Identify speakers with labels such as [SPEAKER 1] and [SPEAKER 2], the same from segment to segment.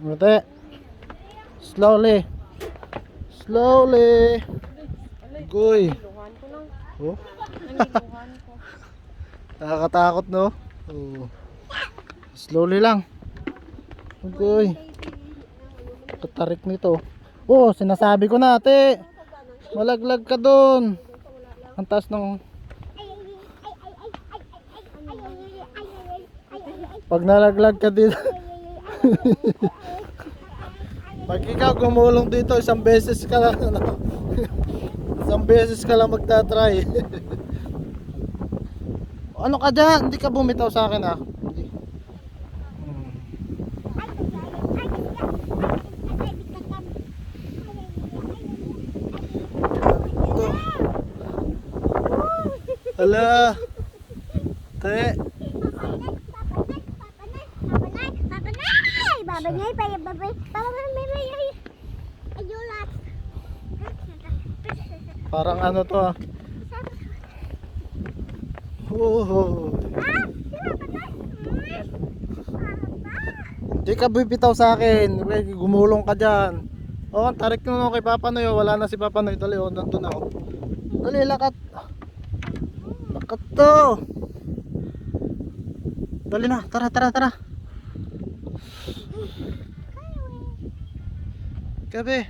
[SPEAKER 1] Mute. Slowly. Slowly. Goy. Oh, nakakatakot no? Oh. Slowly lang. Goy. Katarik nito. Oh, sinasabi ko na, ate. Malaglag ka doon. Ang taas ng... Pag nalaglag ka dito. Pag ikaw gumulong dito, isang beses ka lang. Ano? isang beses ka lang magta-try. ano ka dyan? Hindi ka bumitaw sa akin ah. Hindi. Hala. Te.
[SPEAKER 2] Babay, babay, babay, ayulat.
[SPEAKER 1] Parang ano to ah. Oh.
[SPEAKER 2] Ah.
[SPEAKER 1] Hindi ka bibitaw sa akin. Weh, Gumulong ka dyan. Oh, ang tarik no, kay Papa Noy. oh. Wala na si Papa Noy. Dali, oh, nandun na. Oh. Dali, lakat. Lakat to. Dali na. Tara, tara, tara. Gabi.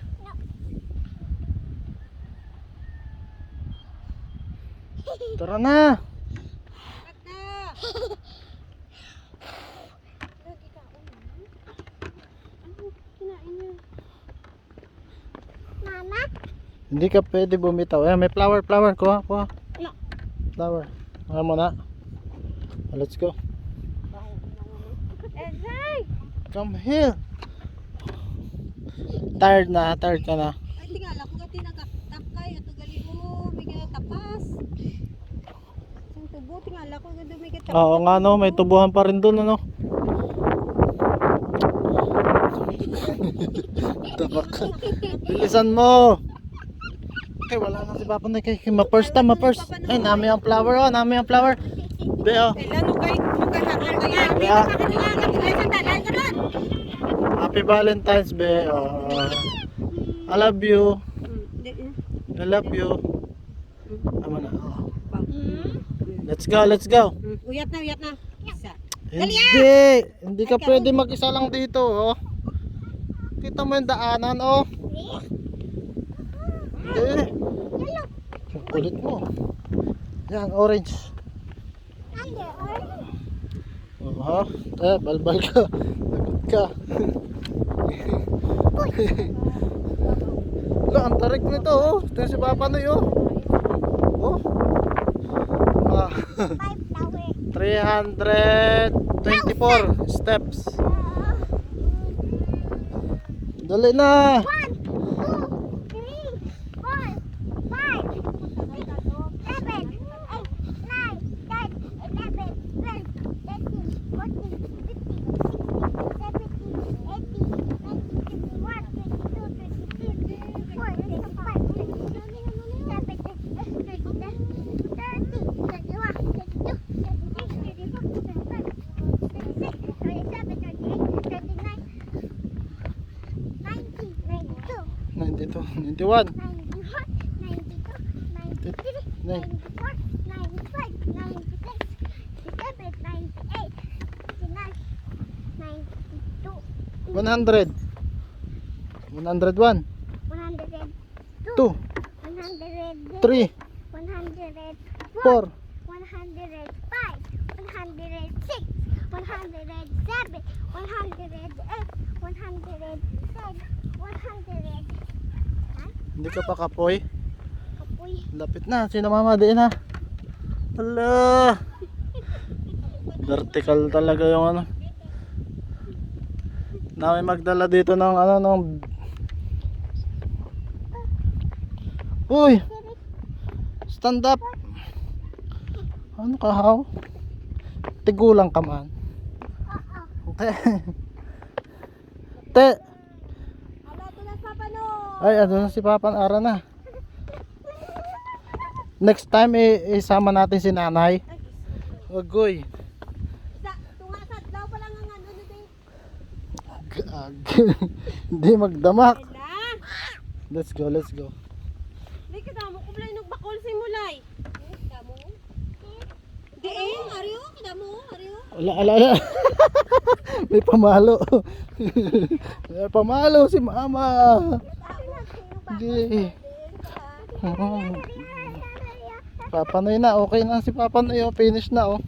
[SPEAKER 1] Tara na.
[SPEAKER 2] Mama,
[SPEAKER 1] Hindi ka pwede bumitaw. Eh, may flower, flower. Kuha, kuha.
[SPEAKER 2] No.
[SPEAKER 1] Flower. Kuha mo na. Let's go. Come here. Tired na, tired ka na.
[SPEAKER 3] Ay, tingala ko gati nagkakay. Ato gali mo. May tapas. Ang tubo, tingala ko gati may gata.
[SPEAKER 1] Oo nga no, may tubuhan pa rin doon ano. Tabak ka. Bilisan mo. Okay, wala na si Papa na kay ma-first time, ma-first. Ay, nami ang flower oh, nami ang flower. Be oh.
[SPEAKER 3] Kailan no kay magkaharap kaya.
[SPEAKER 1] Yeah.
[SPEAKER 3] Ay, sandalan ka ron.
[SPEAKER 1] Happy Valentine's be. Oh. I love you. I love you. Tama na. Oh. Let's go, let's go.
[SPEAKER 3] Uyat na, uyat na. Isa.
[SPEAKER 1] Hindi, hindi ka pwede mag-isa lang dito, oh. Kita mo yung daanan, oh. Hindi. Ang kulit mo. Yan, orange.
[SPEAKER 2] Ande, orange.
[SPEAKER 1] Oh, ha? Eh, balbal ka. Lagot ka. Wala, ang tarik nito, oh. Ito si Papa na yun. Oh. Ah,
[SPEAKER 2] Five flower.
[SPEAKER 1] 324 steps. Dali na.
[SPEAKER 2] 99, 92,
[SPEAKER 1] 100. 101.
[SPEAKER 2] 102,
[SPEAKER 1] 2,
[SPEAKER 2] 103,
[SPEAKER 1] 3,
[SPEAKER 2] 104,
[SPEAKER 1] Hindi ka pa kapoy.
[SPEAKER 2] kapoy.
[SPEAKER 1] Lapit na. Sino mama din ha? Hala. Vertical talaga yung ano. Namin magdala dito ng ano ng Uy! Stand up! Ano ka how? Tigulang ka man. Te. Te.
[SPEAKER 3] Ala, ito na sa pano.
[SPEAKER 1] Ay, ano na si Papa Ara na. Next time i- isama natin si nanay. Wagoy.
[SPEAKER 3] Sa, tunga sa daw pa lang ang ano nito eh.
[SPEAKER 1] Ag. Hindi magdamak. Let's go, let's go.
[SPEAKER 3] May kadamo ko blay nagbakol si Mulay. Kadamo. Di eh, ariyo, kadamo, ariyo.
[SPEAKER 1] Ala, ala, ala. May pamalo. May pamalo si mama. Hindi. Oo. Papanoy na, okay na si Papanoy, oh. finish na oh.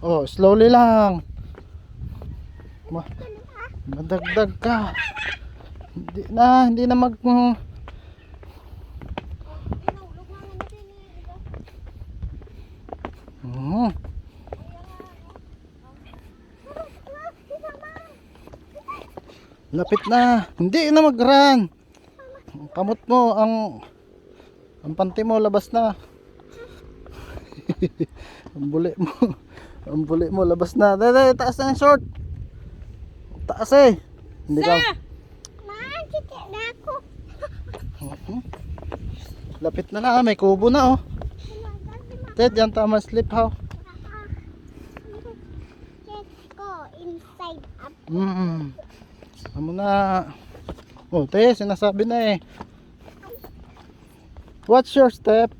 [SPEAKER 1] Oh, slowly lang. Ma madagdag ka. Hindi na, hindi na mag mm. Lapit na. Hindi na mag-run. Kamot mo, ang ang panty mo labas na. ang buli mo. Ang buli mo labas na. Dede, taas na yung short. Taas eh. Hindi ka.
[SPEAKER 2] Na ako.
[SPEAKER 1] Lapit na na, may kubo na oh. Ted, yan tama slip how.
[SPEAKER 2] Let's go inside up.
[SPEAKER 1] Mm. Amo na. Oh, te, sinasabi na eh. What's your step?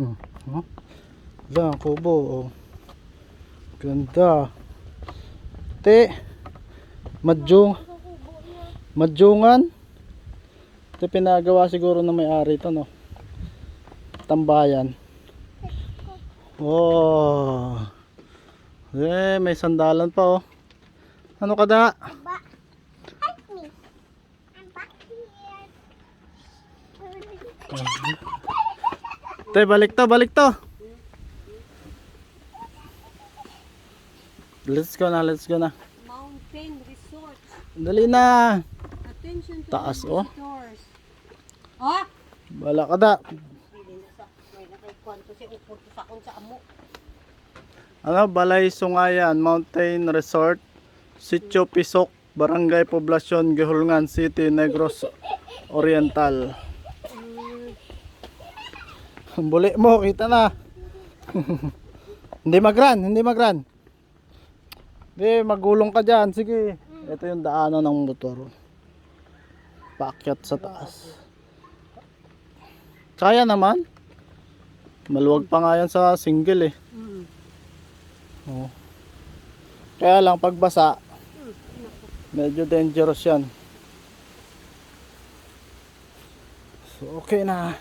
[SPEAKER 1] Hmm. Oh. Lang, kubo. Oh. Ganda. Te, madjung. Madjungan. Ito pinagawa siguro ng may-ari ito, no? Tambayan. Oh. Eh, may sandalan pa oh. Ano ka da? Te, balik to, balik to. Let's go na, let's go na.
[SPEAKER 3] Mountain Resort.
[SPEAKER 1] Dali na.
[SPEAKER 3] Attention to
[SPEAKER 1] Taas, oh.
[SPEAKER 3] visitors. Oh,
[SPEAKER 1] Bala ka da.
[SPEAKER 3] Bili na sa may nakay si upod to sa kun sa amo.
[SPEAKER 1] Ano, Balay Sungayan, Mountain Resort, Sitio Pisok, Barangay Poblacion, Gihulngan City, Negros Oriental. Buli mo, kita na. hindi magran, hindi magran. Hindi, magulong ka dyan. Sige. Ito yung daanan ng motor. Paakyat sa taas. Kaya naman. Maluwag pa nga yan sa single eh. Oo. Kaya lang pagbasa, medyo dangerous yan. So okay na.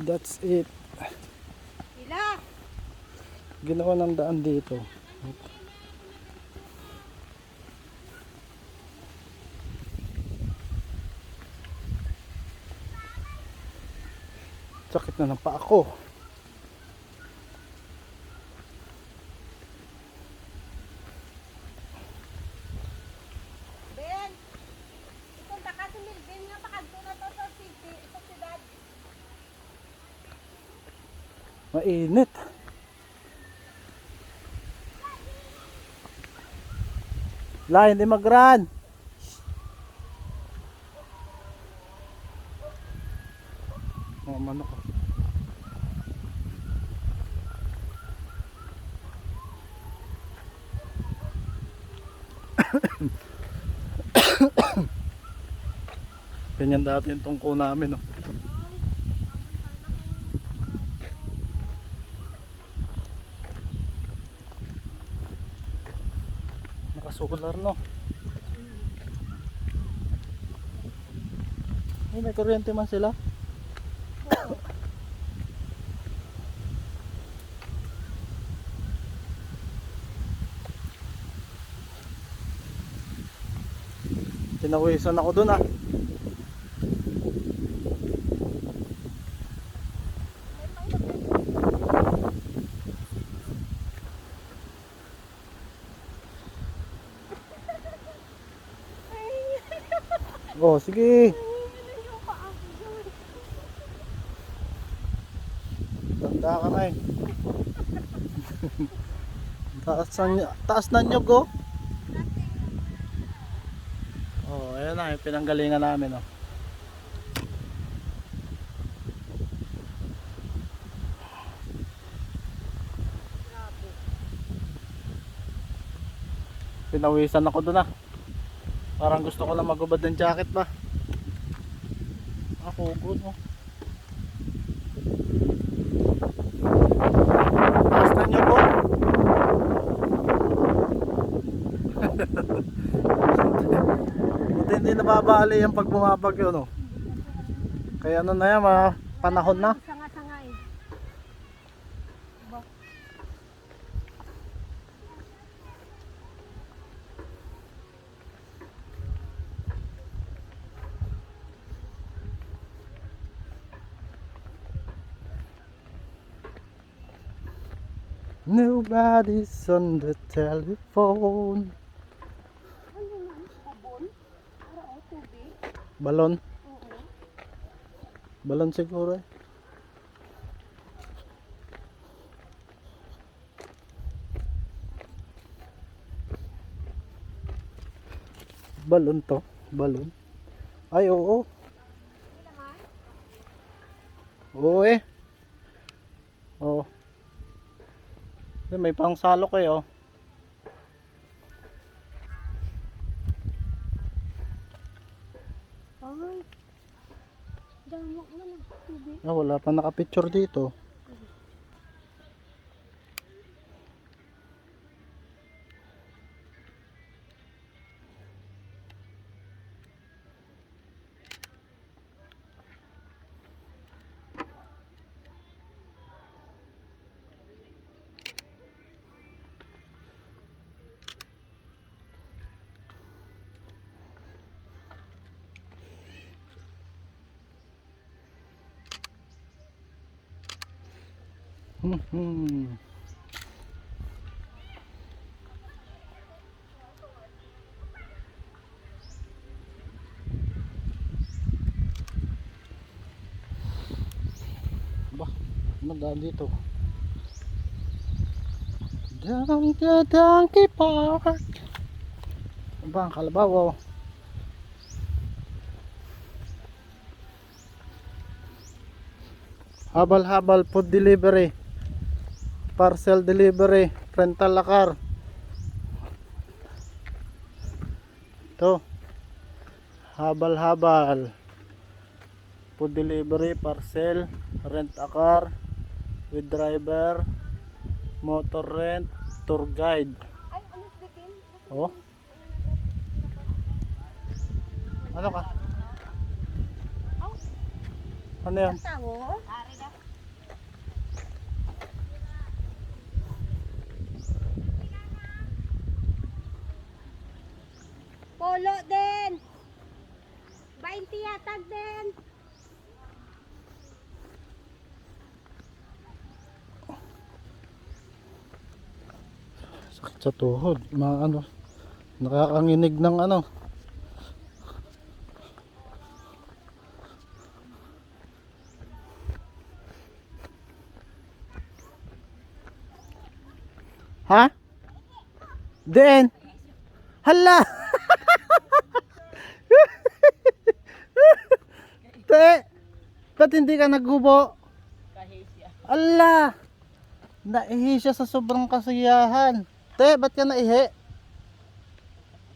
[SPEAKER 1] That's it.
[SPEAKER 3] Ila.
[SPEAKER 1] Ginawa ng daan dito. Sakit na ng paa ko.
[SPEAKER 3] Pakadto na to sa city, sa siyudad.
[SPEAKER 1] Mainit. La, hindi mag-run. Oh, manok. ko. Ganyan dati yung tungko namin, oh. Nakasukular no. Ay, may kuryente man sila. Tinawisan ako dun ah. sige. Tanda ka na eh. taas, na, taas na nyo go. Oh. oh, ayan na yung pinanggalingan namin oh. Pinawisan ako doon ah. Parang gusto ko lang magubad ng jacket ba. Ako, good oh. Basta niyo po. Buti hindi nababali yung pag bumabagyo no. Kaya ano na yan, mga panahon na.
[SPEAKER 3] Sanga-sanga eh.
[SPEAKER 1] Nobody's on the telephone. Balon. Balon siguro eh. Balon to. Balon. Ay, oo. Oo eh. May pang salo kayo.
[SPEAKER 3] Ay. Damok na ng tubig.
[SPEAKER 1] Ah, wala pa nakapicture dito. Hmm. Ba, ano daan dito? Down the donkey park. Ba, ang kalabaw oh. Habal-habal food delivery. Parcel delivery. Rental a car. Ito. Habal-habal. Food delivery, parcel, rent a car with driver, motor rent, tour guide.
[SPEAKER 3] Ano?
[SPEAKER 1] Oh. Ano ka? Ano yan?
[SPEAKER 3] Polo din. 20 yatag din.
[SPEAKER 1] Sakit sa tuhod. Mga ano. Nakakanginig ng ano. Ha? Den. Hala. Te. Ba't hindi ka naggubo? Ala. Naihi siya sa sobrang kasiyahan. Te, ba't ka naihi?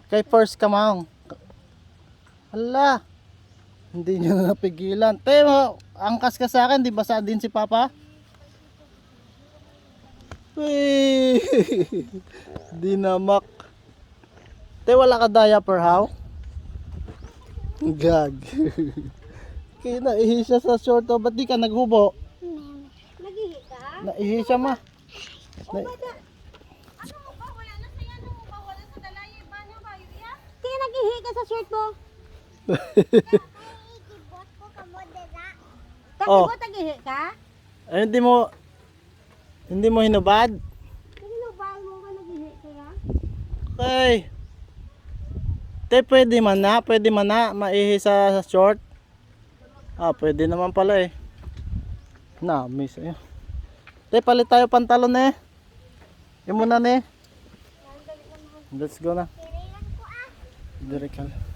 [SPEAKER 1] Kay first kamang. Hala. Hindi niya na napigilan. Te, angkas ka sa akin, di ba sa din si Papa? Uy! di namak. Te, wala ka diaper, how? Gag. Kaya naihi siya sa short, oh. Ba't di ka naghubo?
[SPEAKER 3] Nagihi ka?
[SPEAKER 1] Naihi siya, ma.
[SPEAKER 3] O bada. Ano mo ba? Wala na saya. Ano mo ba? Wala sa dalay. Paano ba? Yuya? Kaya nagihi ka sa shirt mo?
[SPEAKER 2] Ikibot ko kamo dira.
[SPEAKER 3] Kasi
[SPEAKER 1] Oh.
[SPEAKER 3] mo tagihi ka?
[SPEAKER 1] Ay, hindi mo, hindi mo hinubad?
[SPEAKER 3] Nubal mo ba nagihi kaya?
[SPEAKER 1] Okay. Te, pwede man na, pwede man na, maihi sa short. Ah, pwede naman pala eh. Na, miss eh. Te, palit tayo pantalon eh. Yung muna eh. Let's go na. Direct ka.